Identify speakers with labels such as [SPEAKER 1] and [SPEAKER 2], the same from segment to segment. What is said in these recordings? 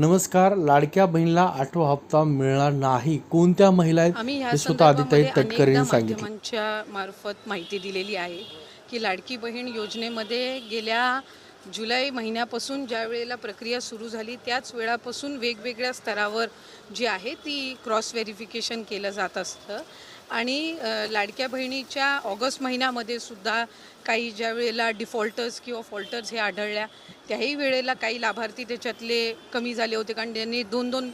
[SPEAKER 1] नमस्कार लाडक्या बहिणीला आठवा हप्ता मिळणार नाही. कोणत्या महिला आहेत? स्वतः
[SPEAKER 2] संदर्भामध्ये
[SPEAKER 1] तटकरे सांगितले.
[SPEAKER 2] मार्फत माहिती दिलेली आहे की लाडकी बहीण योजनेमध्ये गेल्या जुलै महिन्यापासून ज्या वेळेला प्रक्रिया सुरू झाली त्याच वेळापासून वेगवेगळ्या स्तरावर जी आहे ती क्रॉस व्हेरिफिकेशन केलं जात असतं. आणि लाडक्या बहिणीच्या ऑगस्ट महिन्यामध्ये सुद्धा काही ज्या वेळेला डिफॉल्टर्स किंवा फॉल्टर्स हे आढळल्या त्याही वेळेला काही लाभार्थी त्याच्यातले कमी झाले होते. कारण त्यांनी दोन दोन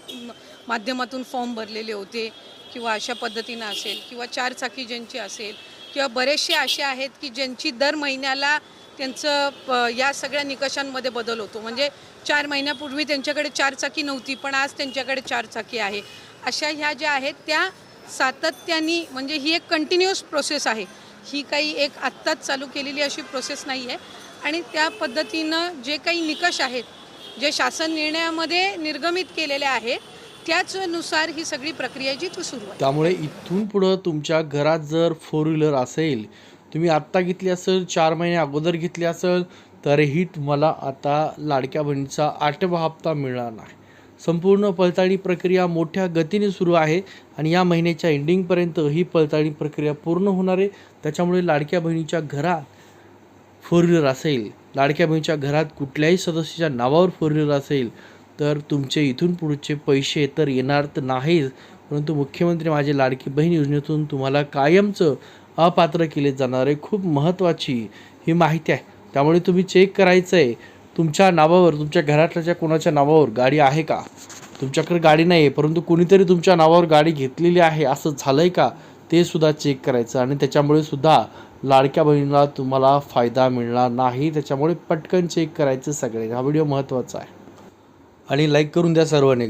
[SPEAKER 2] माध्यमातून फॉर्म भरलेले होते किंवा अशा पद्धतीनं असेल किंवा चार चाकी ज्यांची असेल किंवा बरेचसे असे आहेत की ज्यांची दर महिन्याला त्यांचं प- या सगळ्या निकषांमध्ये बदल होतो. म्हणजे चार महिन्यापूर्वी त्यांच्याकडे चारचाकी नव्हती पण आज त्यांच्याकडे चारचाकी आहे. अशा ह्या ज्या आहेत त्या सातत्याने म्हणजे ही एक कंटिन्युअस प्रोसेस आहे. ही काही एक आत्ताच चालू केलेली अशी प्रोसेस नाही आहे. आणि त्या पद्धतीनं जे काही निकष आहेत जे शासन निर्णयामध्ये निर्गमित केलेले आहेत त्याचनुसार ही सगळी प्रक्रिया जी ती सुरू
[SPEAKER 1] त्यामुळे इथून पुढं तुमच्या घरात जर फोर व्हीलर असेल तुम्ही आत्ता घेतली असेल चार महिने अगोदर घेतली असेल तरीही तुम्हाला आता लाडक्या बहिणीचा आठवा हप्ता मिळणार नाही. संपूर्ण पडताळणी प्रक्रिया मोठ्या गतीने सुरू आहे आणि या महिन्याच्या एंडिंगपर्यंत ही पडताळणी प्रक्रिया पूर्ण होणार आहे. त्याच्यामुळे लाडक्या बहिणीच्या घरात फोर व्हीलर असेल लाडक्या बहिणीच्या घरात कुठल्याही सदस्याच्या नावावर फोर व्हीलर असेल तर तुमचे इथून पुढचे पैसे तर येणार तर नाहीच. परंतु मुख्यमंत्री माझे लाडकी बहीण योजनेतून तुम्हाला कायमचं अपात्र केले जाणारे खूप महत्त्वाची ही माहिती आहे. त्यामुळे तुम्ही चेक करायचं आहे तुमच्या नावावर तुमच्या घरातल्या कोणाच्या नावावर गाडी आहे का? तुमच्याकडे गाडी नाही आहे परंतु कोणीतरी तुमच्या नावावर गाडी घेतलेली आहे असं झालं आहे का? ते सुद्धा चेक करायचं आणि त्याच्यामुळे सुद्धा लाडक्या बहिणीला तुम्हाला फायदा मिळणार नाही. त्याच्यामुळे पटकन चेक करायचं सगळे हा व्हिडिओ महत्त्वाचा आहे. आणि लाईक करून द्या सर्वांनी.